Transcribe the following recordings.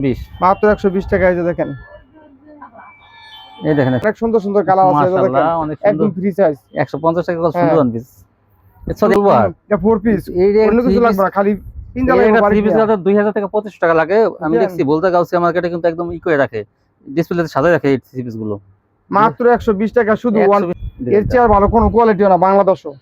বিশ মাত্র একশো বিশ টাকা এই যে দেখেন। এই দেখেন। অনেক সুন্দর সুন্দর কালার আছে দেখেন। মাশাআল্লাহ অনেক একদম ফ্রি সাইজ একশো পঞ্চাশ টাকা কত হ্যাঁ। সুন্দর ওয়ান পিস এটা ফোর পিস অন্য কিছু লাগবে না খালি তিনটা এই লাগবে একটা বাড়ি three piece দিয়া। দাদা 2000 থেকে 2500 টাকা লাগে। আমি দেখছি বলতে গাউসিয়া মার্কেটে কিন্তু একদম ই করে রাখে। ডিসপ্লেতে সাজায় রাখে এই থ্রি গুলো। মাত্র একশো বিশ টাকা শুধু ওয়ানের চেয়ে ভালো কোনো কোয়ালিটিও না বাংলাদেশও।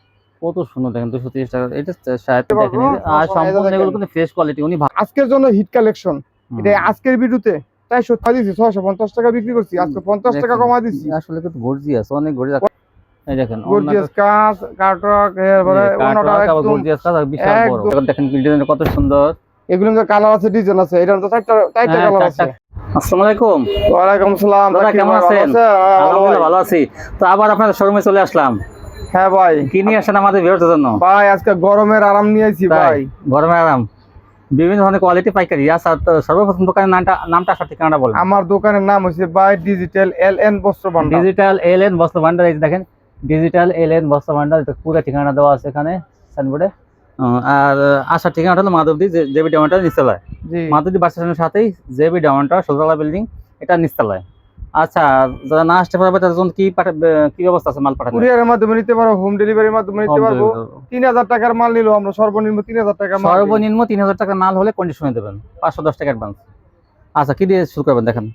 কত সুন্দর দেখেন 230 টাকা। এটা শায়দ দেখেন। পারব? এই যে- আর সম্পূর্ণ এগুলো কিন্তু ফ্রেশ কোয়ালিটি উনি আজকের জন্য হিট কালেকশন। এটা আজকের ভিডিওতে। চারশো দিয়েছি ছয়শো পঞ্চাশ টাকা বিক্রি করছি আজকে পঞ্চাশ টাকা কমা দিচ্ছি আসলে কিন্তু গর্জিয়াস অনেক গর্জিয়াস দেখেন গর্জিয়াস কাজ কাটক এরপরে অন্যটা গর্জিয়াস কাজ বিশাল বড়। দেখেন ডিজাইনটা কত সুন্দর। এগুলো যে কালার আছে ডিজাইন আছে এটার তো চারটা চারটা হ্যাঁ, কালার আছে। আসসালামু আলাইকুম। ওয়ালাইকুম সালাম দাদা, কেমন ভালো আছেন? আছেন? হ্যাঁ, ভালো। আলহামদুলিল্লাহ ভালো আছি। তো আবার শোরুমে চলে আসলাম। হ্যাঁ ভাই। কি নিয়ে আসেন আমাদের ভিউয়ারদের জন্য? ভাই আজকে গরমের আরাম নিয়েছি তাই ভাই। গরমে আরাম। বিভিন্ন ধরনের কোয়ালিটি পাইকারি। আচ্ছা সর্বপ্রথম দোকানের নামটা নামটা আসার ঠিকানাটা বলুন। আমার দোকানের নাম হচ্ছে বাই ডিজিটাল এল এন বস্ত্র ভান্ডার। ডিজিটাল এল এন বস্ত্র ভান্ডার এই যে দেখেন ডিজিটাল এল এন বস্ত্র ভান্ডার এটা পুরো ঠিকানা দেওয়া আছে এখানে সাইনবোর্ডে আর আসার ঠিকানাটা হলো মাধবদী জেবি ডাউনটা নিচতলায়। জি। মাধবদী বাস স্টেশনের সাথেই জেবি ডাউনটা ষোলতলা বিল্ডিং এটা নিচতলায়। আচ্ছা যারা না আসতে পারবে তাদের জন্য কি কি ব্যবস্থা আছে মাল পাঠাতে কুরিয়ারের মাধ্যমে নিতে পারো হোম ডেলিভারির মাধ্যমে নিতে পারব। তিন হাজার টাকার মাল নিলো আমরা সর্বনিম্ন তিন হাজার টাকার মাল। সর্বনিম্ন তিন হাজার টাকা মাল হলে কন্ডিশনে দেবেন পাঁচশো দশ টাকা অ্যাডভান্স আচ্ছা কি দিয়ে শুরু করবেন দেখেন।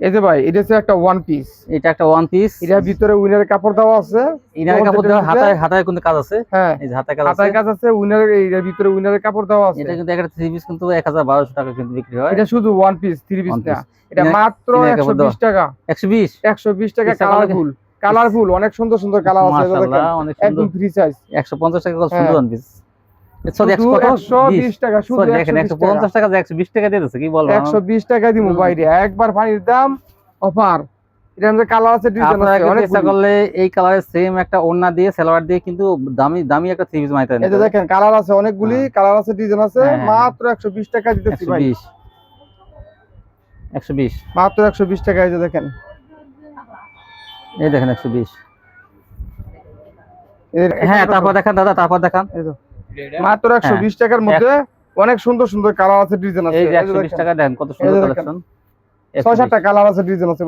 এই যে ভাই এটা হচ্ছে একটা ওয়ান পিস এটা একটা ওয়ান পিস ভিতরে উইনারের কাপড় দেওয়া আছে। ইনার কাপড় দেওয়া হাতায় হাতায় কিন্তু কাজ আছে। হ্যাঁ। এই যে হাতায় কাজ আছে। হাতায় কাজ আছে উইনারের এর ভিতরে উইনারের কাপড় দেওয়া আছে। এটা কিন্তু একটা থ্রি পিস কিন্তু এক হাজার বারোশো টাকা কিন্তু বিক্রি হয়। এটা শুধু ওয়ান পিস থ্রি পিস না। এটা মাত্র ইনার একশো কাপড় বিশ টাকা। একশো বিশ? একশো বিশ টাকা ইচ্ছা করলে- কালারফুল কালারফুল অনেক সুন্দর সুন্দর কালার আছে একদম ফ্রি সাইজ একশো পঞ্চাশ টাকা কত হ্যাঁ। সুন্দর ওয়ান পিস একবার পানির দাম অফার। কালার আছে ডিজাইন আছে কিন্তু করলে এই কালারের সেম একটা ওড়না দিয়ে সালোয়ার দিয়ে কিন্তু দামি দামি একটা থ্রি পিস মাইতে এই দেখেন কালার আছে অনেকগুলি হ্যাঁ। কালার আছে ডিজাইন আছে হ্যাঁ, হ্যাঁ। মাত্র একশো বিশ টাকা দিতেছি ভাই। মাত্র একশো বিশ টাকা এই যে দেখেন। এই দেখেন একশো বিশ। হ্যাঁ তারপর দেখান দাদা তারপর দেখান। এই তো। মাত্র একশো হ্যাঁ। বিশ টাকার মধ্যে অনেক সুন্দর সুন্দর কালার আছে ডিজাইন আছে। এই যে একশো বিশ। টাকা দেন কত সুন্দর কালেকশন ছয় সাতটা কালার আছে ডিজাইন আছে।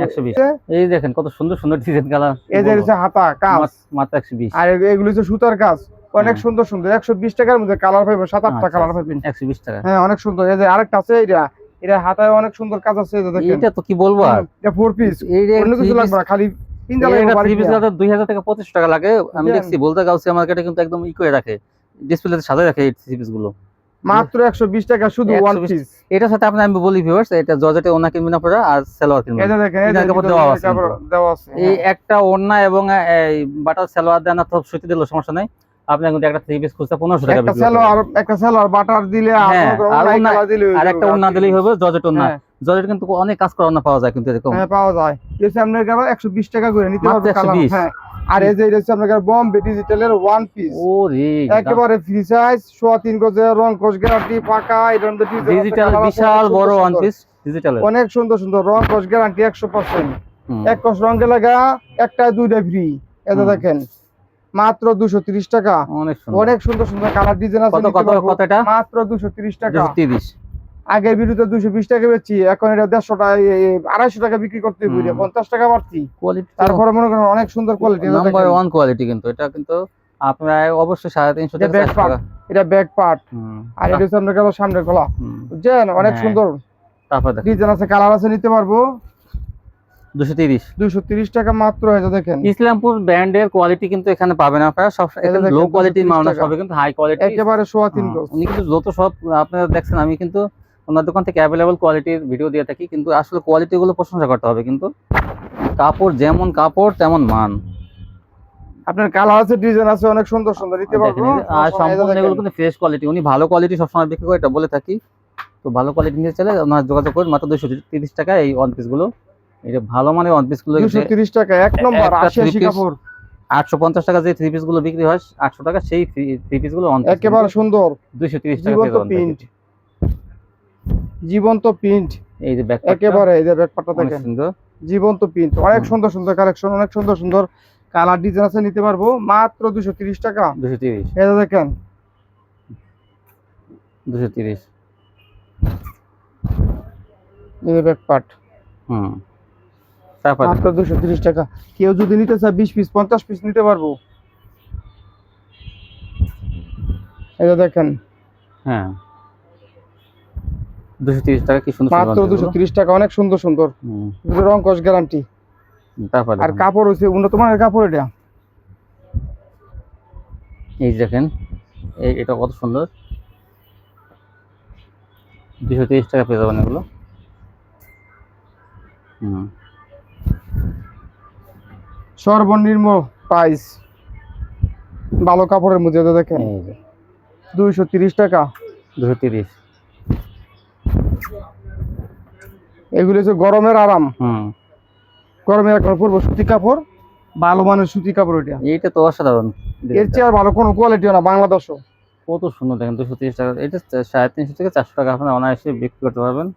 এই দেখেন কত সুন্দর সুন্দর ডিজাইন কালার এই যে হচ্ছে হাতা কাজ। মাত্র একশো বিশ। আর এগুলো হচ্ছে সুতার কাজ। অনেক হ্যাঁ। সুন্দর সুন্দর। একশো বিশ টাকার মধ্যে কালার পাবেন সাত আটটা কালার পাবেন একশো বিশ টাকা। হ্যাঁ অনেক সুন্দর। এই যে আরেকটা আছে এটা এটা হাতায় অনেক সুন্দর কাজ আছে দেখেন। তো কি বলব এটা ফোর পিস অন্য কিছু লাগবে না খালি তিনটা লাগবে একটা বাড়ি three piece দিয়া। দাদা দুই হাজার থেকে পঁচিশ টাকা লাগে। আমি দেখছি বলতে গাউসিয়া মার্কেটে কিন্তু একদম ই করে রাখে। ডিসপ্লেতে সাজায় রাখে এই থ্রি গুলো। মাত্র একশো বিশ টাকা শুধু ওয়ান পিস এটার সাথে আপনার আমি বলি ভিউয়ার্স এটা জর্জেটে ওনা কিনবেন আপনারা আর সালোয়ার কিনবেন যে দেখেন ইনার দেওয়া আছে দেওয়া আছে এই হ্যাঁ। একটা ওড়না এবং এই বাটার সালোয়ার দেন অথবা সুতি দিলেও সমস্যা নাই। আপনি কিন্তু একটা থ্রি পিস খুঁজতে পনেরোশো টাকা একটা বিক্রি সেলো করবেন। আর একটা সেলো আর বাটার দিলে আর হ্যাঁ, মনে করো ওনা- দিলে আর একটা ওড়না দিলেই হবে জর্জেট হ্যাঁ, জর্জেট কিন্তু অনেক কাজ করা ওড়না পাওয়া যায় কিন্তু এরকম। হ্যাঁ পাওয়া যায়। সামনের কারও একশো বিশ টাকা করে নিতে পারবে কালার। 120 হ্যাঁ। আর এই যে এটা হচ্ছে আপনার বম্বে ডিজিটালের ওয়ান পিস একেবারে ফ্রি সাইজ সোয়া তিন গজে রং কোষ গ্যারান্টি পাকা এটার মধ্যে ডিজিটাল বিশাল অনেক বড় সুন্দর ওয়ান সুন্দর। পিস ডিজিটাল অনেক সুন্দর সুন্দর রং কোষ গ্যারান্টি একশো পার্সেন্ট এক কোষ রঙে লাগা একটা দুইটা ফ্রি এটা দেখেন মাত্র দুশো তিরিশ টাকা। অনেক সুন্দর। অনেক সুন্দর সুন্দর কালার ডিজাইন আছে কত কত পারব। কত এটা? মাত্র দুশো তিরিশ টাকা। দুশো তিরিশ। আগের বিরুদ্ধে দুশো বিশ টাকা বেচছি এখন এটা দেড়শো টাকা আড়াইশো টাকা বিক্রি করতে। বুঝে পঞ্চাশ টাকা বাড়তি তারপরে মনে করেন অনেক সুন্দর কোয়ালিটি নাম্বার ওয়ান কোয়ালিটি কিন্তু এটা কিন্তু আপনার অবশ্যই সাড়ে তিনশো এটা টাকা। ব্যাক পার্ট আর এটা হচ্ছে আপনার গেল বুঝছেন? অনেক হ্যাঁ। সুন্দর। তারপর ডিজাইন আছে কালার আছে নিতে পারব। দুশো তিরিশ। দুইশো তিরিশ টাকা মাত্র হয়েছে দেখেন। ইসলামপুর ব্র্যান্ডের কোয়ালিটি কিন্তু এখানে পাবেন আপনারা। সব লো কোয়ালিটির মাল না টাকা। কিন্তু হাই কোয়ালিটি একেবারে সোয়া তিন উনি কিন্তু যত সব আপনারা দেখছেন আমি কিন্তু ওনার দোকান থেকে অ্যাভেলেবল কোয়ালিটির ভিডিও দিয়ে থাকি কিন্তু আসলে কোয়ালিটি গুলো প্রশংসা করতে হবে কিন্তু। কাপড় যেমন কাপড় তেমন মান। আপনার কালার আছে ডিজাইন আছে অনেক সুন্দর সুন্দর। নিতে পারব আর সমস্যা নাই, এই যে সম্পূর্ণ এগুলো কিন্তু ফ্রেশ কোয়ালিটি উনি ভালো কোয়ালিটি সবসময় বিক্রি করে এটা বলে থাকি। তো ভালো কোয়ালিটি নিয়ে চলে ওনার যোগাযোগ করুন মাত্র দুশো তিরিশ টাকা এই ওয়ান পিসগুলো। এটা ভালো মানে ওয়ান পিসগুলো দুশো তিরিশ টাকা এক নম্বর আশি কাপড়। আটশো পঞ্চাশ টাকা যে থ্রি পিসগুলো বিক্রি হয় আটশো টাকা সেই থ্রি পিসগুলো একেবারে সুন্দর। দুইশো তিরিশ টাকা জীবন্ত প্রিন্ট। এই যে ব্যাক একেবারে এই যে ব্যাকপাটটা দেখেন। সুন্দর। জীবন্ত প্রিন্ট। অনেক সুন্দর সুন্দর কালেকশন অনেক সুন্দর সুন্দর কালার ডিজাইন আছে নিতে পারব। মাত্র দুশো তিরিশ টাকা। দুশো তিরিশ। এই যে দেখেন। দুশো তিরিশ। এই যে ব্যাক পার্ট হুম। তারপরে? মাত্র দুশো তিরিশ টাকা। কেউ যদি নিতে চায় বিশ পিস পঞ্চাশ পিস নিতে পারব। এই দেখেন। হ্যাঁ। দুশো তিরিশ টাকা কি সুন্দর মাত্র বানাচ্ছে দুশো এগুলো। তিরিশ টাকা অনেক সুন্দর সুন্দর। রং কস গ্যারান্টি তারপরে আর কাপড় হচ্ছে উন্নত মানের কাপড় এটা। এই দেখেন এই এটা কত সুন্দর। দুশো তিরিশ টাকা পেয়ে যাবেন এগুলো। হুম। সর্বনিম্ন প্রাইস ভালো কাপড়ের মধ্যে দেখেন। দুইশো তিরিশ টাকা। দুশো তিরিশ। এগুলো হচ্ছে গরমের আরাম। হুম। গরমে এখন সুতি কাপড় ভালো মানের সুতি কাপড় এটা। এইটা তো অসাধারণ। এর চেয়ে আর ভালো কোনো কোয়ালিটিও না বাংলাদেশও। কত সুন্দর দেখেন দুশো তিরিশ টাকা। এটা সাড়ে তিনশো থেকে চারশো টাকা আপনার অনায়াসে বিক্রি করতে পারবেন।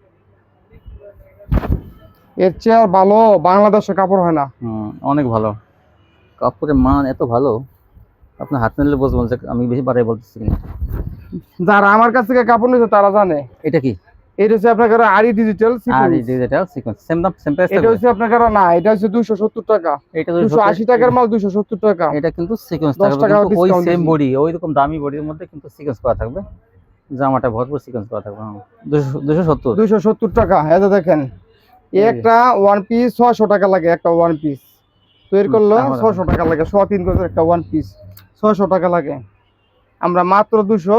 এর চেয়ে আর ভালো বাংলাদেশে কাপড় হয় না। হুম অনেক ভালো। কাপড়ের মান এত ভালো আপনার হাত নিলে বুঝবেন যে আমি বেশি বাড়াই বলতেছি যারা আমার কাছ থেকে কাপড় নিয়েছে তারা জানে। এটা কি? এটা হচ্ছে আপনার আরি ডিজিটাল আর ডিজিটাল সিকোয়েন্স সেম দাম সেম প্রাইস এটা হচ্ছে আপনার কাছে না এটা হচ্ছে দুইশো সত্তর টাকা। এটা দুশো আশি টাকার মাল দুশো সত্তর টাকা। এটা কিন্তু সিকোয়েন্স থাকবে ওই সেম বডি ওই রকম দামি বডির মধ্যে কিন্তু সিকোয়েন্স করা থাকবে। জামাটা ভরপুর সিকোয়েন্স করা থাকবে। দুশো দুশো সত্তর। দুইশো সত্তর টাকা এটা দেখেন এই এই যে। একটা ওয়ান পিস টাকা লাগে একটা ওয়ান পিস করলে টাকা লাগে গজের একটা ওয়ান পিস টাকা লাগে। আমরা মাত্র দুশো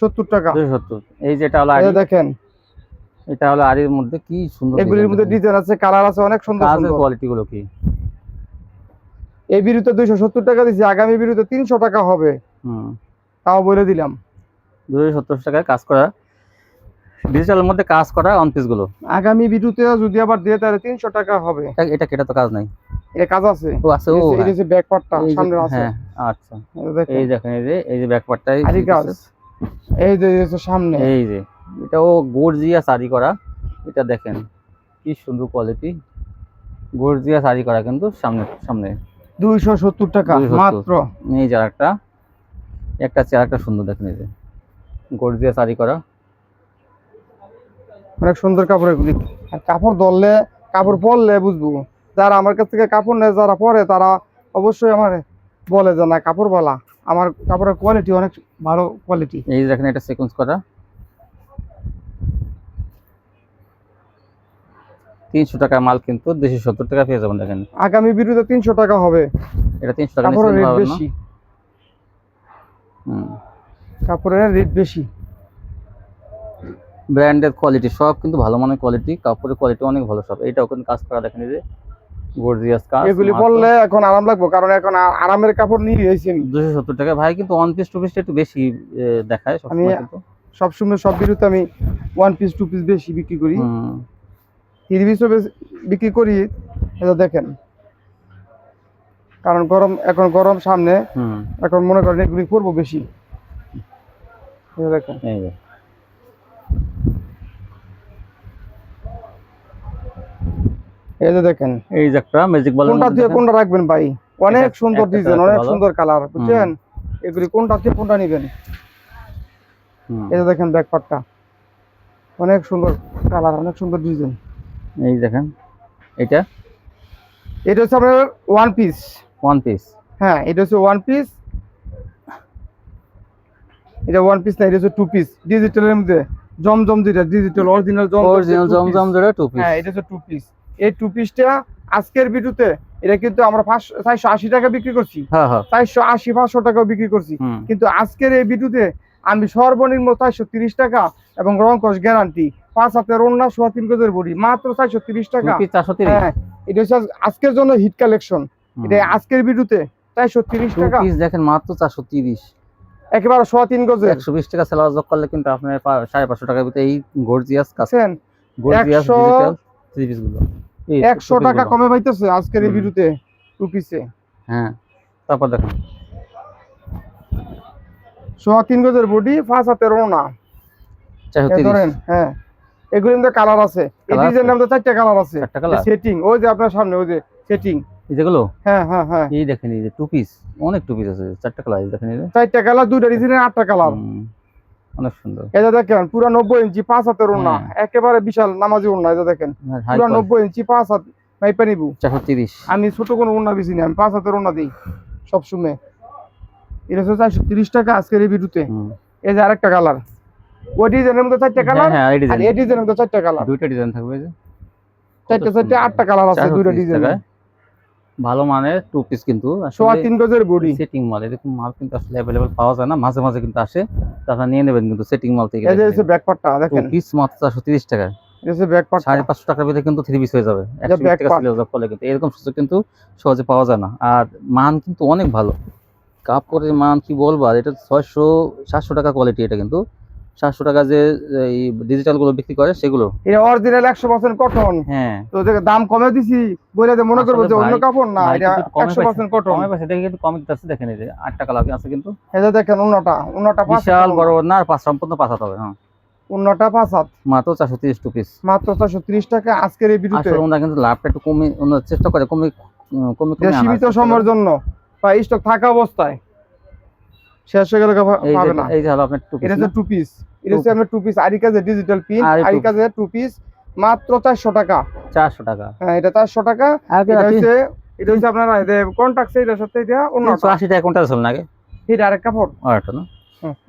সত্তর টাকা। দুশো সত্তর। এই যেটা হলো দেখেন এটা হলো আড়ির মধ্যে কি সুন্দর এগুলির মধ্যে ডিজাইন আছে কালার আছে অনেক সুন্দর সুন্দর। কোয়ালিটি গুলো কি? এই বিরুতে দুইশো সত্তর টাকা দিচ্ছি আগামী বিরুতে তিনশো টাকা হবে। হুম। তাও বলে দিলাম। দুশো সত্তর টাকায় কাজ করা। ডিজিটালের মধ্যে কাজ করা অন পিসগুলো। আগামী বিরুতে যদি আবার দিয়ে তাহলে তিনশো টাকা হবে। এটা কেটা তো কাজ নাই? এটা কাজ আছে। ও আছে ও এটা হচ্ছে ব্যাক পার্টটা। এই যে- সামনে আছে। হ্যাঁ আচ্ছা। এই দেখেন। এই যে এই যে ব্যাক পার্টটাই আরি কাজ এই যে সামনে। এই যে। এটা ও গর্জিয়া শাড়ি করা। এটা দেখেন কি সুন্দর কোয়ালিটি গর্জিয়া শাড়ি করা কিন্তু সামনে সামনে। দুইশো সত্তর টাকা মাত্র। এই যে একটা একটা চেয়ার একটা সুন্দর দেখেন এই যে। গর্জিয়া শাড়ি করা। অনেক সুন্দর কাপড় এগুলি আর কাপড় ধরলে কাপড় পরলে বুঝব। যারা আমার কাছ থেকে কাপড় নেয় যারা পরে তারা অবশ্যই আমার বলে যে না কাপড় বলা আমার কাপড়ের কোয়ালিটি অনেক ভালো কোয়ালিটি এই দেখেন এটা সিকোয়েন্স করা। তিনশো টাকা মাল কিন্তু দুশো সত্তর টাকা পেয়ে যাবেন দেখেন। আগামী বিরুদ্ধে তিনশো টাকা হবে। এটা তিনশো টাকা কাপড়ের রেট বেশি। হুম। কাপড়ের রেট বেশি। ব্র্যান্ডের কোয়ালিটি সব কিন্তু ভালো মানের কোয়ালিটি কাপড়ের কোয়ালিটি অনেক ভালো সব। এইটাও কিন্তু কাজ করা দেখেন যে গর্জিয়াস কাজ এগুলি পরলে এখন আরাম লাগবে কারণ এখন আরামের কাপড় নিয়ে গেছি আমি। দুশো সত্তর টাকা। ভাই কিন্তু ওয়ান পিস টু পিসটা একটু বেশি দেখায় সবসময় সবসময় সব বিরুদ্ধে আমি ওয়ান পিস টু পিস বেশি বিক্রি করি। থ্রি পিসও বিক্রি করি এটা দেখেন। কারণ গরম এখন গরম সামনে এখন মনে করেন এগুলি করব বেশি। দেখেন। এই যে। দেখেন। এই যে একটা ম্যাজিক বলের কোনটা দিয়ে কোনটা রাখবেন ভাই? অনেক সুন্দর ডিজাইন অনেক সুন্দর কালার বুঝছেন? এগুলি কোনটা দিয়ে কোনটা নিবেন? এই যে দেখেন ব্যাক পার্টটা অনেক সুন্দর কালার অনেক সুন্দর ডিজাইন এই দেখেন এটা? এটা হচ্ছে আপনার ওয়ান পিস ওয়ান পিস হ্যাঁ এটা হচ্ছে ওয়ান পিস এটা ওয়ান পিস না এটা হচ্ছে টু পিস ডিজিটালের মধ্যে জমজম যেটা ডিজিটাল অরিজিনাল জমজম অরিজিনাল জমজম জোড়া টু পিস হ্যাঁ এটা হচ্ছে টু পিস এই টু পিসটা আজকের ভিডিওতে এটা কিন্তু আমরা চারশো আশি টাকা বিক্রি করছি। হ্যাঁ হ্যাঁ। চারশো আশি পাঁচশো টাকাও বিক্রি করছি। কিন্তু আজকের এই ভিডিওতে আমি সর্বনিম্ন চারশো তিরিশ টাকা এবং রংকশ গ্যারান্টি পাঁচ হাতের অন্য সোয়া তিন গজের বড়ি মাত্র চারশো তিরিশ টাকা। হ্যাঁ এটা হচ্ছে আজকের জন্য হিট কালেকশন এটা আজকের ভিডিওতে চারশো তিরিশ টাকা। দেখেন মাত্র চারশো তিরিশ। একেবারে সোয়া তিন গজের। একশো বিশ টাকা সেলার যোগ করলে কিন্তু আপনার সাড়ে পাঁচশো টাকার ভিতরে এই গর্জিয়াস কাজ। আছেন গর্জিয়াস একশো- ডিজিটাল থ্রি পিস একশো টাকা কমে পাইতেছে আজকের এই। ভিডিওতে টু পিসে হ্যাঁ তারপর দেখেন। সোয়া তিন গজের বডি ওনা চারশো তিরিশ। ধরেন হ্যাঁ। এগুলির মধ্যে কালার আছে। এই মধ্যে চারটা কালার আছে। চারটা কালার সেটিং ওই যে আপনার সামনে ওই যে সেটিং যেগুলো? হ্যাঁ হ্যাঁ হ্যাঁ। এই দেখেন এই যে টু পিস অনেক টু পিস আছে চারটা কালার দেখেন চারটা কালার দুইটা আটটা কালার অনেক সুন্দর। যে দেখেন পুরো নব্বই ইঞ্চি পাঁচ হাতের ওড়না। হ্যাঁ। একেবারে বিশাল নামাজি ওড়না যে দেখেন। হাই পুরো নব্বই ইঞ্চি পাঁচ হাত মাইপা নিবু। চারশো তিরিশ। আমি ছোট কোনো ওড়না বেশি আমি পাঁচ হাতের ওড়না দিই সবসময় এটা হচ্ছে চারশো তিরিশ টাকা আজকের এই ভিডিওতে। এই যে আরেকটা কালার ওই ডিজাইনের মধ্যে চারটা হ্যাঁ কালার হ্যাঁ আর এই ডিজাইনের মধ্যে চারটা কালার দুইটা ডিজাইন থাকবে যে। চারটা চারটে আটটা কালার আছে দুইটা ডিজাইন ভালো মানের টু পিস কিন্তু। সোয়া তিন গজের বডি। সেটিং মাল এরকম মাল কিন্তু আসলে অ্যাভেলেবল পাওয়া যায় না মাঝে মাঝে কিন্তু আসে। তারা নিয়ে নেবেন কিন্তু সেটিং মাল থেকে। এই যে দেখেন। পিস মাত্র চারশো তিরিশ টাকায়। এই হচ্ছে ব্যাক পার্টটা সাড়ে পাঁচশো টাকার ভিতরে কিন্তু থ্রি পিস হয়ে যাবে। টাকা। সিলে কিন্তু। এরকম সুযোগ কিন্তু সহজে পাওয়া যায় না। আর মান কিন্তু অনেক ভালো। কাপড়ের মান কি বলব? আর এটা ছয়শো সাতশো টাকা কোয়ালিটি এটা কিন্তু। সাতশো টাকা যে এই ডিজিটালগুলো বিক্রি করে সেগুলো। এটা অরিজিনাল একশো পার্সেন্ট কটন হ্যাঁ। তো দাম কমে দিছি বলে যে মনে করব যে অন্য কাপড় না এটা একশো পার্সেন্ট কটন কমে পাচ্ছে দেখে কিন্তু কমে আছে দেখেন এই যে আটটা কালার আছে কিন্তু। যে দেখেন অন্যটা অন্যটা বিশাল বড় না পাঁচ সম্পূর্ণ পাঁচ হাত হবে হ্যাঁ। অন্যটা পাঁচ হাত। মাত্র চারশো তিরিশ টু পিস মাত্র চারশো ত্রিশ টাকা আজকের এই ওনারা কিন্তু লাভটা একটু কমে চেষ্টা করে কমে কমে সীমিত সময়ের জন্য। বা স্টক থাকা অবস্থায়। শেষ হয়ে গেলে পাবে না। এই যে হলো আপনার টু এটা হচ্ছে টু পিস এটা হচ্ছে আপনার টু পিস ডিজিটাল পিন আরি টু পিস মাত্র চারশো টাকা। চারশো টাকা। হ্যাঁ এটা চারশো টাকা। এটা হচ্ছে এটা হচ্ছে আপনার কন্ট্যাক্ট এটার সাথে এটা টাকা কোনটা ছিল না আগে? এটা আরেক কাপড় আরেকটা না?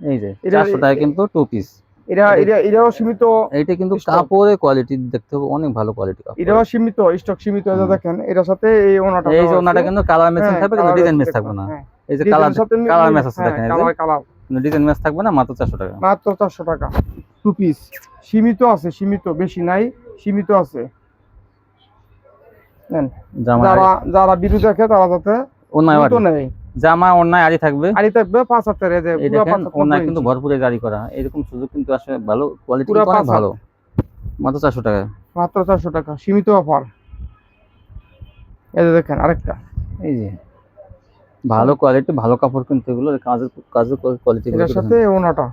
এই যে এটা- চারশো টাকা কিন্তু টু পিস এটা এটা এটাও সীমিত এইটা কিন্তু কাপড়ের কোয়ালিটি দেখতে হবে অনেক ভালো কোয়ালিটি এটাও সীমিত স্টক সীমিত। দেখেন এটার সাথে এই ওনাটা এই যে ওনাটা কিন্তু কালার ম্যাচিং থাকবে কিন্তু ডিজাইন ম্যাচ থাকবে না। এই যে কালার কালার ম্যাচ আছে দেখেন এই যে। কালার কালার ডিজাইন ম্যাচ থাকবে না মাত্র চারশো টাকা। মাত্র চারশো টাকা। টু পিস সীমিত আছে সীমিত বেশি নাই সীমিত আছে। যারা যারা বিরু দেখে তারা যাতে দ্রুত নেয়। জামা অন্যায় আরই থাকবে। আড়ি থাকবে পাঁচ হাতের এই যে দেখেন অন্যায় কিন্তু। ভরপুরে জারি করা। এরকম সুযোগ কিন্তু আসলে ভালো কোয়ালিটি অনেক ভালো। মাত্র চারশো টাকা। মাত্র চারশো টাকা সীমিত অফার। এই যে দেখেন আরেকটা। এই যে। ভালো কোয়ালিটি ভালো কাপড় কিন্তু এগুলো কাজের কাজের কোয়ালিটি এটার সাথে ওনাটা।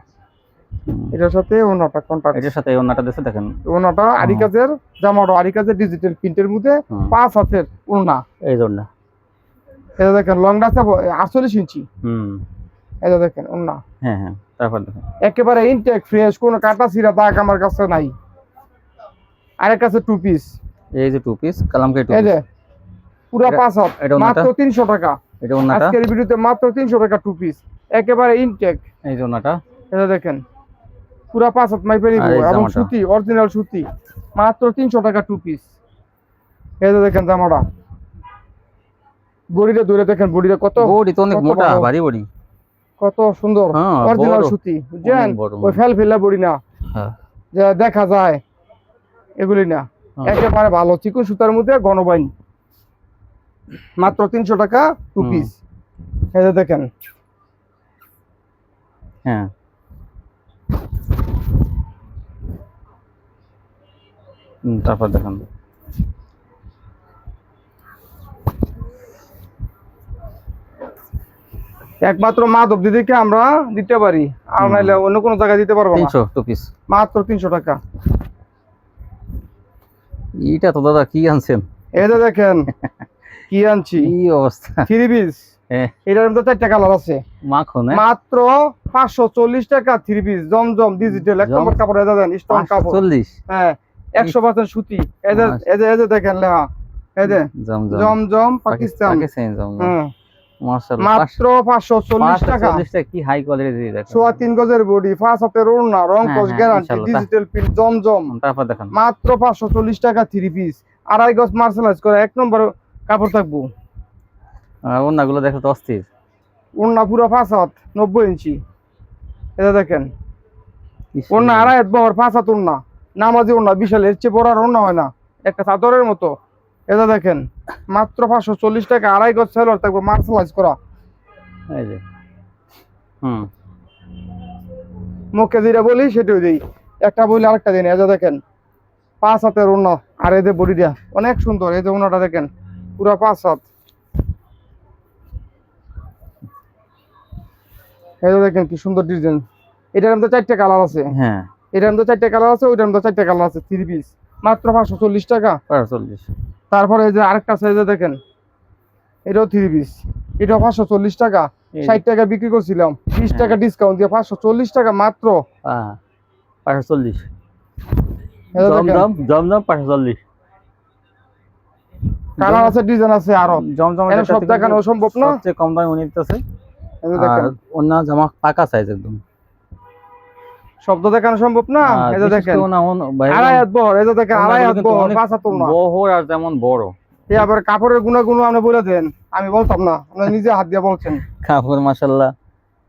এটার সাথে ওনাটা কন্ট্যাক্ট এটার সাথে এই ওন্নাটা দেখে দেখেন। ওনাটা আরিকাজের জামাটো আরিকাজের ডিজিটাল প্রিন্টের মধ্যে পাঁচ হাতের ওনা। এই জন্য এটা দেখেন লং রাস্তা আটচল্লিশ ইঞ্চি। হুম। এটা দেখেন ওনা। হ্যাঁ হ্যাঁ তারপর দেখেন। একেবারে ইনটেক ফ্রেশ কোনো কাটা ছিঁড়া দাগ আমার কাছে নাই। আরেক কাছে টু পিস এই যে টু পিস কালামকারি টু এই যে পিস পুরা পাঁচ হাত এটা মাত্র তিনশো টাকা। এটা ওন্নাটা আজকের ভিডিওতে মাত্র তিনশো টাকা টু পিস একেবারে ইনটেক এই যে ওন্নাটা এটা দেখেন পুরা পাঁচ হাত মাইপে নিব এবং সুতি অরিজিনাল সুতি। মাত্র তিনশো টাকা টু পিস এই যে দেখেন জামাটা। বডিটা দূরে দেখেন বডিটা কত বডি তো অনেক মোটা ভারী বডি। কত সুন্দর হ্যাঁ অরিজিনাল সুতি। বুঝছেন ওই ফেল ফেলা বডি না। হ্যাঁ। যে দেখা যায় এগুলি না। হ্যাঁ। একেবারে ভালো। চিকন সুতার মধ্যে গণবাইন। মাত্র তিনশো টাকা টু। পিস এই যে দেখেন। হ্যাঁ। তারপর দেখেন। একমাত্র মাধব দিদিকে আমরা দিতে পারি। আর। নাইলে অন্য কোনো জায়গায় দিতে পারব তিনশো টু পিস মাত্র তিনশো টাকা। এইটা তো দাদা কি আনছেন? যে দেখেন। কি আনছি? কি অবস্থা? থ্রি পিস হ্যাঁ। এটার মধ্যে চারটা কালার আছে। মাখন হ্যাঁ? মাত্র পাঁচশো চল্লিশ টাকা থ্রি পিস জমজম ডিজিটাল এক নম্বর কাপড় দেন স্টোন কাপড়। চল্লিশ? হ্যাঁ একশো পার্সেন্ট সুতি। দেখেন লেহা জমজম। জমজম পাকিস্তান। পাকিস্তান জমজম। মাত্র পাঁচশো চল্লিশ টাকা। টাকা কি হাই কোয়ালিটি সোয়া তিন গজের বডি পাঁচ হাতের ওড়না রং হ্যাঁ, কোচ গ্যারান্টি ইনশাআল্লাহ। ডিজিটাল প্রিন্ট জমজম। তারপর মাত্র পাঁচশো চল্লিশ টাকা থ্রি পিস আড়াই গজ মার্শাল মার্শালাইজ করে এক নম্বর কাপড় থাকব। আর ওন্নাগুলো দেখো তো অস্থির। ওড়না পুরো পাঁচ হাত নব্বই ইঞ্চি। এটা দেখেন কি ওড়না আড়াই হাত বহর পাঁচ হাত ওড়না। নামাজি ওড়না বিশাল এর চেয়ে বড় আর হয় না। একটা চাদরের মতো। এটা দেখেন মাত্র পাঁচশো চল্লিশ টাকা আড়াই গজ সেলর থাকব মার্শালাইজ করা। এই যে। হুম। মুখে যেটা বলি সেটাই দিই। একটা বলি আরেকটা দিন এই যে দেখেন পাঁচ হাতের ওড়না আর যে বডিটা অনেক সুন্দর। এই যে দেখেন পুরো পাঁচ হাত এই দেখেন কি সুন্দর ডিজাইন এটার মধ্যে চারটে কালার আছে। হ্যাঁ। এটার মধ্যে চারটে কালার আছে ওইটার মধ্যে চারটে কালার আছে থ্রি পিস মাত্র পাঁচশো চল্লিশ টাকা। চল্লিশ। তারপরে এই যে আরেকটা সাইজে দেখেন এটাও থ্রি পিস এটাও পাঁচশো চল্লিশ টাকা। ষাট টাকা বিক্রি করছিলাম। বিশ টাকা ডিসকাউন্ট দিয়ে পাঁচশো চল্লিশ টাকা মাত্র। হ্যাঁ পাঁচশো চল্লিশ। জমজম পাঁচশো চল্লিশ। কালার আছে ডিজাইন আছে আরও। জমজম এখানে সব দেখানো সম্ভব না? সবচেয়ে কম দামে উনি দিতেছে। আর জামা পাকা সাইজ একদম। শব্দ দেখানো সম্ভব না? এই যে দেখেন। আড়াই হাত বহর এই যে দেখেন আড়াই হাত বহর পাঁচ হাত না। বহর আর যেমন বড়। এই আবার কাপড়ের গুণাগুণ আপনি বলে দেন। আমি বলতাম না আপনি নিজে হাত দিয়ে বলছেন। কাপড় মাসাল্লাহ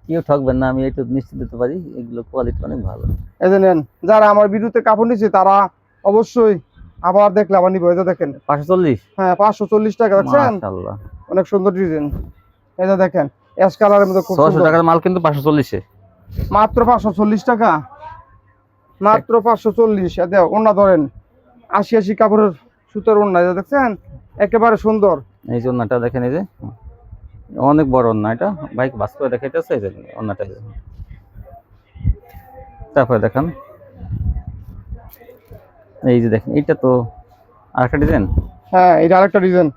কেউ ঠকবেন না আমি একটু নিশ্চিত দিতে পারি এগুলো কোয়ালিটি অনেক ভালো। এই যে নেন যারা আমার ভিডিওতে কাপড় নিচ্ছে তারা অবশ্যই আবার দেখলে আবার নিবো যে দেখেন। পাঁচশো চল্লিশ? হ্যাঁ পাঁচশো চল্লিশ টাকা দেখছেন? মাসাল্লাহ অনেক সুন্দর ডিজাইন। যে দেখেন অ্যাশ কালারের মধ্যে খুব ছশো সুন্দর। টাকার মাল কিন্তু পাঁচশো চল্লিশে। মাত্র পাঁচশো চল্লিশ টাকা? মাত্র পাঁচশো চল্লিশ দেও ওনা ধরেন। আশি আশি কাপড়ের সুতোর ওনা এটা দেখছেন? একেবারে সুন্দর। এই যে অন্যটা দেখেন এই যে। অনেক বড় অন্য এটা। বাইক বাস করে দেখাইতেছে এই যে অন্যটা তারপরে দেখান। এই যে দেখেন এইটা তো আরেকটা ডিজাইন হ্যাঁ এটা আরেকটা ডিজাইন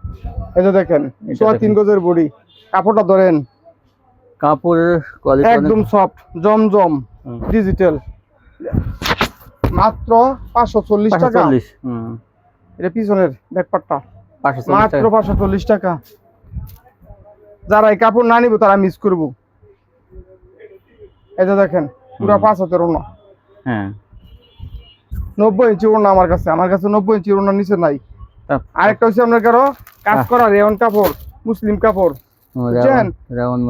এই যে দেখেন এটা সোয়া তিন গজের বডি। কাপড়টা ধরেন। কাপড়ের কোয়ালিটি একদম সফট জমজম ডিজিটাল মাত্র পাঁচশো চল্লিশ পাঁচশো টাকা চল্লিশ হুম। এটা পিছনের ব্যাকপারটা মাত্র টাকা। পাঁচশো চল্লিশ টাকা। যারা এই কাপড় না নিব তারা মিস করব। এই যে দেখেন পুরা। পাঁচ হাতের হ্যাঁ। নব্বই ইঞ্চি ওড়না আমার কাছে আমার কাছে নব্বই ইঞ্চি ওড়না নিচে নাই। আরেকটা হচ্ছে আপনার কারও কাজ করা রেওয়ান কাপড় মুসলিম কাপড় বুঝছেন?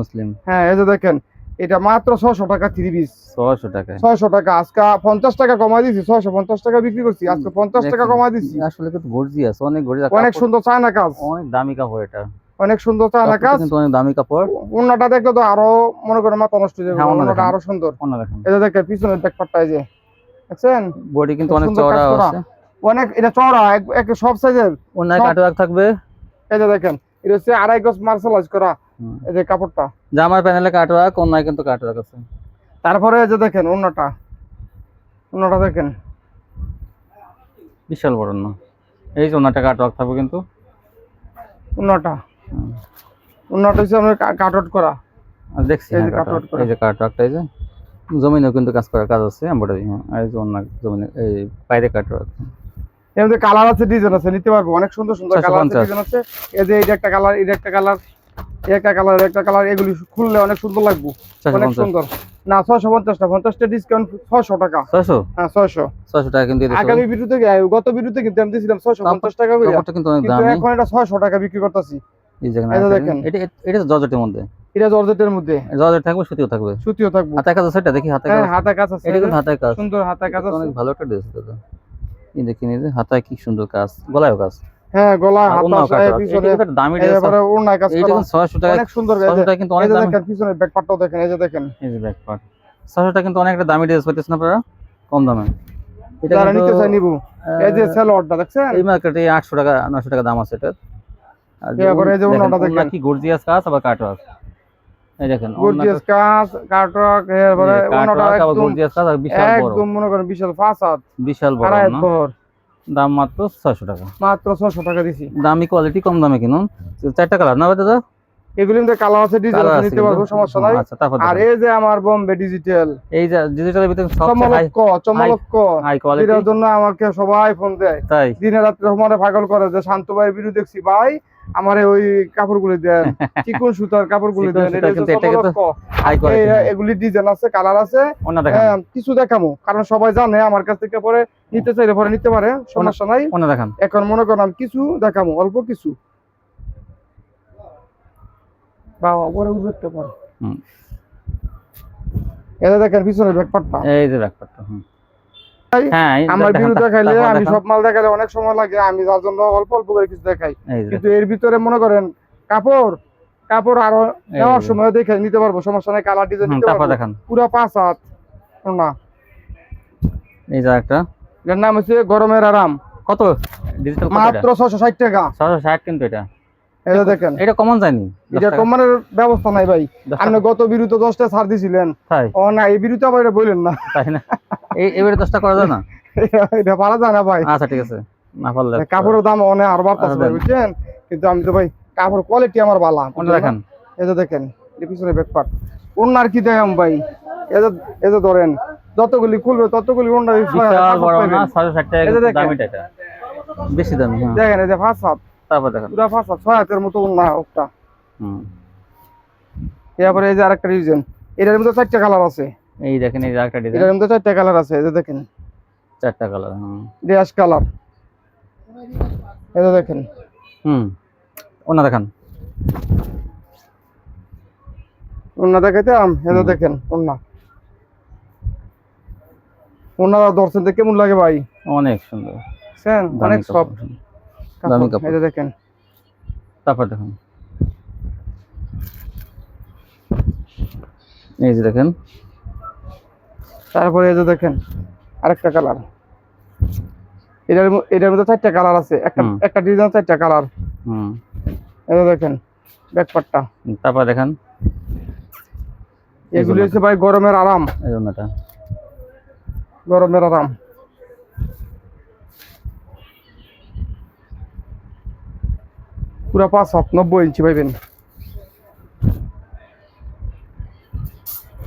মুসলিম। হ্যাঁ এই যে দেখেন এটা মাত্র ছশো টাকা থ্রি পিস ছশো টাকা। ছয়শো টাকা আজকে পঞ্চাশ টাকা কমাই দিছি ছয়শো পঞ্চাশ টাকা বিক্রি করছি আজকে পঞ্চাশ টাকা কমাই দিছি। আসলে কিন্তু গর্জিয়াস অনেক গর্জিয়াস অনেক সুন্দর চায়না কাজ। অনেক দামি কাপড় এটা। অনেক সুন্দর চায়না কাজ। অনেক দামি কাপড়। ওনাটা দেখলে তো আরও মনে করেন মাথা নষ্ট হয়ে যাবে হ্যাঁ। আরও সুন্দর। অন্য দেখেন। পিছনের ব্যাকপারটা যে। দেখছেন? বডি কিন্তু অনেক চওড়া আছে। অনেক এটা চওড়া এক- সব সাইজের অন্য সব- কাটওয়ার্ক থাকবে। এই যে দেখেন এটা হচ্ছে আড়াই গজ মার্শালাইজ করা এই যে কাপড়টা। জামার প্যানেলে কাটওয়ার্ক অন্যায় কিন্তু কাটওয়ার্ক আছে। তারপরে এই যে দেখেন অন্যটা অন্যটা দেখেন। বিশাল বড় না এই যে অন্যটা কাটওয়ার্ক থাকবে কিন্তু। অন্যটা। অন্যটা হচ্ছে আপনার কাট আউট করা। আর দেখছি এই যে হ্যাঁ, কাটওয়ার্ক কাটওয়ার্ক। করা। এই যে কাটওয়ার্কটা এই যে। জমিনেও কিন্তু কাজ করার কাজ আছে এমব্রয়ডারি হ্যাঁ আর অন্য জমিনে এই বাইরে কাটওয়ার্ক এর মধ্যে কালার আছে ডিজাইন আছে নিতে পারব অনেক সুন্দর সুন্দর কালার আছে ডিজাইন আছে। এই যে এটা একটা কালার এটা একটা কালার একটা কালার একটা কালার এগুলি খুললে অনেক সুন্দর লাগবে অনেক সুন্দর। না ছয়শো পঞ্চাশটা পঞ্চাশটা ডিসকাউন্ট ছয়শো টাকা। ছয়শো? হ্যাঁ ছয়শো। ছয়শো টাকা কিন্তু আগামী ভিডিওতে গত ভিডিওতে কিন্তু আমি দিয়েছিলাম ছয়শো পঞ্চাশ টাকা করে কিন্তু এখন এটা ছয়শো টাকা বিক্রি করতেছি। দেখেন। এটা এটা তো মধ্যে। এটা জর্জেটের মধ্যে। জর্জেট থাকবে সুতিও থাকবে। সুতিও থাকব। হাতে কাজ আছে এটা? দেখি হাতে কাজ হ্যাঁ হাতে কাজ আছে। এটা কিন্তু হাতে কাজ। সুন্দর হাতে কাজ আছে। অনেক ভালো একটা ড্রেস দাদা এই দেখি হাতায় কি সুন্দর কাজ। গলায়ও কাজ। হ্যাঁ গলা হাতা কাটওয়ার্ক। পিছনে এটা দামি ড্রেস। এবারে ওড়নায় কাজ কিন্তু ছয়শো টাকা অনেক সুন্দর টাকা কিন্তু অনেক দামি। দেখেন পিছনে ব্যাকপার্টটাও দেখেন এই যে দেখেন। এই যে ব্যাক পার্ট ছয়শো টাকা কিন্তু অনেক একটা দামি ড্রেস পাইতেছেন আপনারা। কম দামে। এটা নিতে চাই নিবো। এই যে আহ, সেলোয়ারটা দেখছেন? এই মার্কেটে আটশো টাকা নশো টাকা দাম আছে এটার। আর এবারে যে অন্য দেখেন। কি গর্জিয়াস কাজ আবার কাটওয়ার্ক এই দেখেন গর্জিয়াস কাজ কাটক এবারে ওনাটা একদম গর্জিয়াস কাজ বিশাল বড়। একদম মনে করেন বিশাল ফাঁস বিশাল বড় না? দাম মাত্র ছয়শো টাকা। মাত্র ছয়শো টাকা দিছি। দামি কোয়ালিটি কম দামে কিনুন। চারটা কালার না দাদা? এগুলি মধ্যে কালার আছে ডিজাইন নিতে পারব সমস্যা নাই। আচ্ছা আর এই যে আমার বোম্বে ডিজিটাল এই যে ডিজিটালের ভিতরে হাই চমলক্ক চমলক্ক। হাই কোয়ালিটি এটার জন্য আমাকে সবাই ফোন দেয়। তাই? দিনে আমার পাগল করে যে শান্ত ভাই ভিডিও দেখছি ভাই আমারে ওই কাপড়গুলি দেন চিকন সুতার কাপড়গুলি দেন এটা কিন্তু চমলক্ক। হাই কোয়ালিটি এগুলি ডিজাইন আছে কালার আছে। হ্যাঁ, কিছু দেখামো কারণ সবাই জানে আমার কাছ থেকে পরে নিতে চাইলে পরে নিতে পারে সমস্যা নাই। এখন মনে করেন আমি কিছু দেখামো অল্প কিছু। উঠতে পারে। হুম। এটা দেখেন এই যে হুম। হ্যাঁ এই আমার ভিডিও দেখাইলে আমি সব মাল দেখাইলে অনেক সময় লাগে আমি যার জন্য অল্প অল্প করে কিছু দেখাই। কিন্তু এর ভিতরে মনে করেন কাপড় কাপড় আরও নেওয়ার সময় দেখে নিতে পারব সমস্যা নাই কালার ডিজাইন নিতে পারব। দেখেন। পুরো পাঁচ হাত না। এই যে একটা এর নাম হচ্ছে গরমের আরাম। কত? ডিজিটাল মাত্র ছশো ষাট টাকা। কিন্তু এটা। এটা দেখেন এটা কমন দশ এটা কমানোর ব্যবস্থা নাই ভাই। আপনি গত বিরুদ্ধে ছাড় দিছিলেন। ও না এই বিরুদ্ধে আবার এটা বললেন না। তাই না? এই এবারে করা যায় না? এটা পারা যায় না ভাই। আচ্ছা ঠিক আছে। না পারলে কাপড়ের দাম অনেক আরও বাড়তেছে ভাই বুঝছেন? কিন্তু আমি তো ভাই কাপড় কোয়ালিটি আমার ভালো। ওটা দেখান। যে দেখেন এই পিছনে ব্যাকপার্ট কি দেখাম ভাই? এই যে ধরেন যতগুলি খুলবে ততগুলি ওনার বিশাল বড় না? ছয়শো ষাট টাকা এটা। বেশি দামি হ্যাঁ। দেখেন এই যে ফার্স্ট হাত। তারপর দেখেন। পুরা হাত ছয় হাতের মতো ওনা ওটা হুম। এরপরে এই যে আরেকটা ডিজাইন এটার মধ্যে চারটা কালার আছে। এই দেখেন এই যে আরেকটা ডিজাইন এটার মধ্যে চারটা কালার আছে এই যে দেখেন। চারটা কালার হুম। ড্যাশ কালার এই যে দেখেন। হুম। ওনা দেখান। ওনা দেখাইতাম এই যে দেখেন ওনা ওনারা দর্শন দেখে কেমন লাগে ভাই? অনেক সুন্দর। অনেক কাপড়। দামি কাপড়। দেখেন। তারপর দেখুন। এই যে দেখেন। তারপরে এই যে দেখেন আরেকটা কালার। এটার এটার মধ্যে চারটা কালার আছে। একটা একটা ডিজাইন চারটা কালার। হুম। এই যে দেখেন ব্যাকপার্টটা তারপর দেখেন। এগুলি হচ্ছে ভাই গরমের আরাম। এই জন্যটা গরমের আরাম। পুরা পাঁচ হাত নব্বই ইঞ্চি পাইবেন।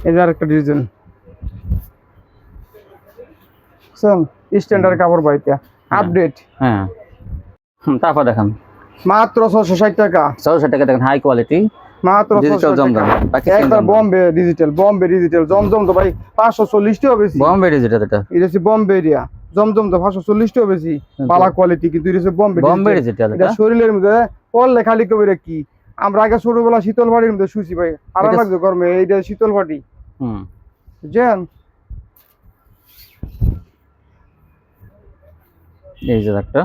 এই যে আরেকটা ডিজাইন বুঝছেন? স্ট্যান্ডার্ড কাপড় বাড়িতে আপডেট হ্যাঁ। হুম, তারপর দেখেন। মাত্র ছশো ষাট টাকা। ছশো টাকা দেখেন হাই কোয়ালিটি মাত্র ডিজিটাল 660 জমজম একবার বম্বে ডিজিটাল বম্বে ডিজিটাল জমজম তো ভাই পাঁচশো চল্লিশটিও বেশি। বম্বে ডিজিটাল এটা। এটা হচ্ছে বম্বে এরিয়া জমজম তো পাঁচশো চল্লিশটিও বেশি। পালা কোয়ালিটি কিন্তু এটা বম্বে এটা এটা শরীরের মধ্যে পড়লে খালি কবিরে কি? আমরা আগে ছোটবেলা শীতল ভাটির মধ্যে শুছি ভাই। আরাম এটা- লাগছে গরমে এইটা শীতল ভাটি হুম। বুঝছেন এই যে একটা।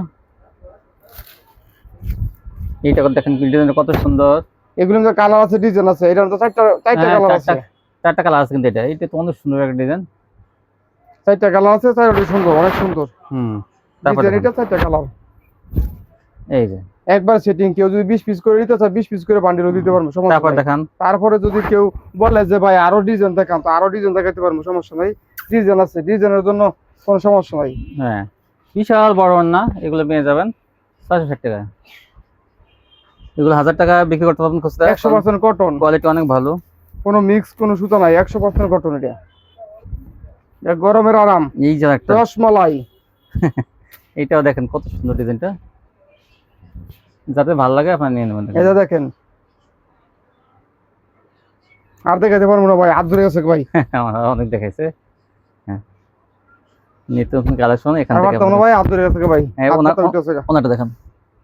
এইটা দেখেন ডিজাইনটা কত সুন্দর। এগুলো কালার আছে ডিজাইন আছে। এটার মধ্যে চারটা চারটা হ্যাঁ, কালার আছে। চারটা চারটা কালার আছে কিন্তু এটা। এটা তো অনেক সুন্দর একটা ডিজাইন চারটা কালার আছে চারটা সুন্দর অনেক সুন্দর। হুম তারপর এটা চারটা কালার। এই যে। একবার সেটিং কেউ যদি বিশ পিস করে দিতে চায় বিশ পিস করে বান্ডিলও দিতে পারব সমস্যা তারপর দেখান। তারপরে যদি কেউ বলে যে ভাই আরও ডিজাইন দেখান তো আরও ডিজাইন দেখাতে পারব সমস্যা নাই। ডিজাইন আছে ডিজাইনের জন্য কোনো সমস্যা নাই। হ্যাঁ। বিশাল বড় না এগুলো পেয়ে যাবেন। টাকা। এগুলো হাজার টাকা বিক্রি করতে পারবেন খুচরা। একশো পার্সেন্ট কটন কোয়ালিটি অনেক ভালো। কোনো মিক্স কোনো সুতা নাই একশো পার্সেন্ট কটন এটা এটা। গরমের আরাম। এই যে একটা। রসমালাই। এইটাও দেখেন কত সুন্দর ডিজাইনটা। যাতে ভালো লাগে আপনার নিয়ে নেবেন যে দেখেন। আর দেখাতে পারব না ভাই হাত ধরে গেছে ভাই। আমার অনেক দেখাইছে। হ্যাঁ। নিত্য নতুন কালেকশন এখান আর থেকে না ভাই হাত ধরে গেছে ভাই। হ্যাঁ। ওনাটা দেখেন।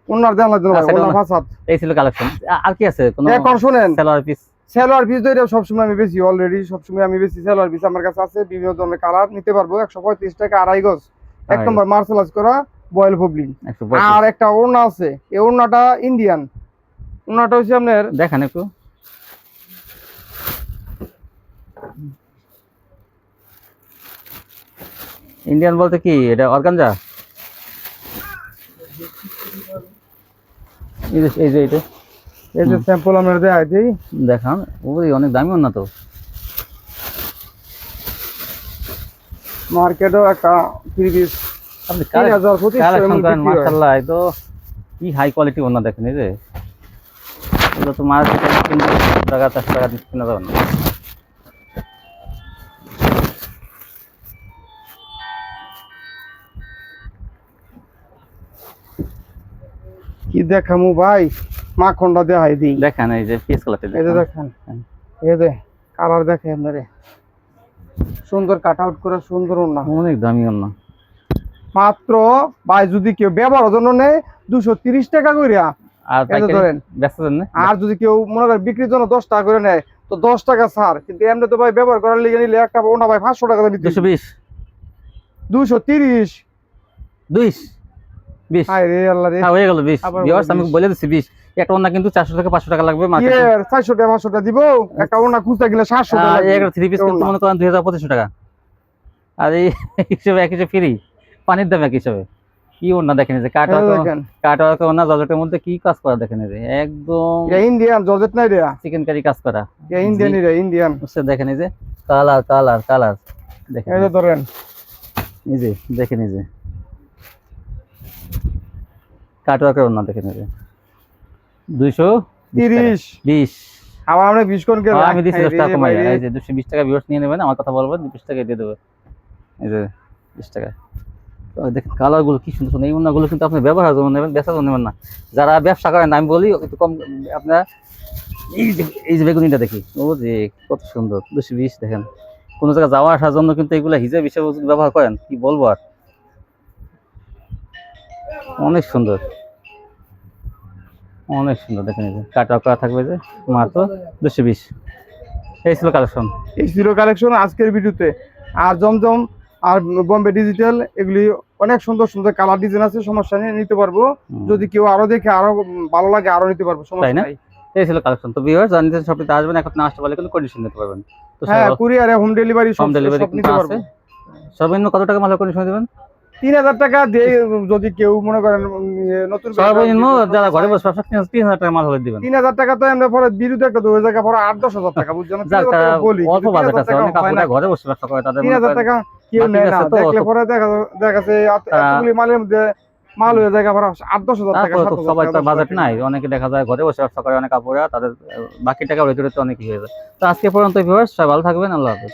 ওনার দেন লাগবে ভাই আচ্ছা, এই ছিল কালেকশন। আর কি আছে? কোনো এখন শুনেন। সেলোয়ার পিস? সেলোয়ার পিস তো এটা সবসময় আমি বেশি অলরেডি সবসময় আমি বেশি সেলোয়ার পিস আমার কাছে আছে বিভিন্ন ধরনের কালার নিতে পারব একশো পঁয়ত্রিশ টাকা আড়াই গজ। এক নম্বর মার্শালাইজ করা বয়েল পবলিন আর একটা ওড়না আছে এই ওড়নাটা ইন্ডিয়ান ওড়নাটা হচ্ছে আপনার দেখেন একটু। ইন্ডিয়ান বলতে কি? এটা অর্গানজা? এই যে এই যে এটা এই যে স্যাম্পল আমরা দেয়া দিই। দেখান ওই অনেক দামি না তো। মার্কেটও একটা আপনি হাজার। মাশাআল্লাহ তো কি হাই কোয়ালিটি ওনা দেখেন এই যে। এগুলো তো মার্কেটে টাকা চারশো টাকা দিয়ে কিনা যাবে না। কি দেখামু ভাই? মাখনটা দেখাই দিই। দেখেন এই যে পিস কোয়ালিটি এই যে দেখেন। এই যে কালার দেখে আপনারে সুন্দর কাট আউট করে সুন্দর ওড়না। অনেক দামি ওনা মাত্র ভাই যদি কেউ ব্যবহারের জন্য নেয় দুশো তিরিশ টাকা কইরা। আর যদি কেউ মনে করে বিক্রির জন্য দশ টাকা করে নেয় তো দশ টাকা ছাড়। কিন্তু এমনি তো ভাই ব্যবহার করার লিগে নিলে একটা ওনা ভাই পাঁচশো টাকা দুশো বিশ। দুশো তিরিশ। দুইশ। বিশ। হাই রে আল্লাহ রে। হ্যাঁ গেল বিশ। আবার ভিউয়ার্স আমি বলে দিচ্ছি বিশ। একটা ওনা কিন্তু চারশো টাকা পাঁচশো টাকা লাগবে মার্কেটে। টাকা পাঁচশো টাকা দিব। একটা ওনা খুঁজতে গেলে সাতশো টাকা একটা থ্রি পিস কিন্তু মনে করেন দুই হাজার পঁচিশশো টাকা। আর এই হিসেবে এক হিসেবে ফ্রি পানির দাম এক হিসেবে। কি ওনা দেখেন যে ওনা মধ্যে কি কাজ করা দেখেন এই যে একদম এটা ইন্ডিয়ান জর্জেট নাই রে। চিকেন কারি কাজ করা। এটা ইন্ডিয়ান রে ইন্ডিয়ান বুঝছে দেখেন এই যে কালার কালার কালার দেখেন এই যে। ধরেন। এই যে দেখেন এই যে। কাটওয়ার্কের ওনা দেখেন এই যে দুইশো তিরিশ। বিশ। আবার আমরা বিশ কোন আমি দিচ্ছি দশ টাকা কমাই। এই যে দুশো বিশ টাকা নিয়ে নেবেন আমার কথা বলবেন বিশ টাকা দিয়ে দেবে। এই যে বিশ টাকা। দেখেন কালারগুলো কি সুন্দর সুন্দর। এই ওনাগুলো কিন্তু আপনি ব্যবহার জন্য নেবেন জন্য নেবেন না। যারা ব্যবসা করেন আমি বলি একটু কম আপনার এই যে এই যে বেগুনিটা দেখি ও যে কত সুন্দর। দুশো বিশ দেখেন। কোনো জায়গায় যাওয়া আসার জন্য কিন্তু এগুলো হিসেব হিসেবে ব্যবহার করেন কি বলব আর? অনেক সুন্দর। অনেক সুন্দর দেখেন কাটা করা থাকবে যে মাত্র দুশো বিশ। এই ছিল কালেকশন। এই ছিল কালেকশন আজকের ভিডিওতে। আর জমজম আর বম্বে ডিজিটাল এগুলি অনেক সুন্দর সুন্দর কালার ডিজাইন আছে সমস্যা নেই নিতে পারব। যদি কেউ আরও দেখে আরও ভালো লাগে আরও নিতে পারব সমস্যা নাই। এই ছিল কালেকশন। তো ভিউয়ার্স জানিতে শপটিতে আসবেন এখন না আসতে পারলে কিন্তু কন্ডিশন নিতে পারবেন। তো হ্যাঁ কুরিয়ারে হোম ডেলিভারি হোম ডেলিভারি সব নিতে পারব। আছে সর্বনিম্ন কত টাকা মালের কন্ডিশন দেবেন? তিন হাজার টাকা দিয়ে যদি কেউ মনে করেন ইয়ে, নতুন সর্বনিম্ন যারা ঘরে বসে ব্যবসা তিন হাজার টাকা মাল হলে দিবেন। তিন হাজার টাকা তো আমরা পরে বিরুদ্ধে একটা দুই পরে আট দশ হাজার টাকা বুঝছেন? বলি অল্প বাজেট আছে অনেক ঘরে বসে ব্যবসা করে তাদের তিন হাজার টাকা কেউ নেয় না। দেখলে পরে দেখা দেখা যাচ্ছে এতগুলি মালের মধ্যে মাল হয়ে যায় পরে আট দশ হাজার টাকা সবাই তো বাজেট নাই অনেকে দেখা যায় ঘরে বসে ব্যবসা করে অনেক আপুরা তাদের বাকি টাকা ওই অনেক হয়ে যায়। তো আজকে পর্যন্ত ভিউয়ার্স সবাই ভালো থাকবেন আল্লাহ হাফেজ।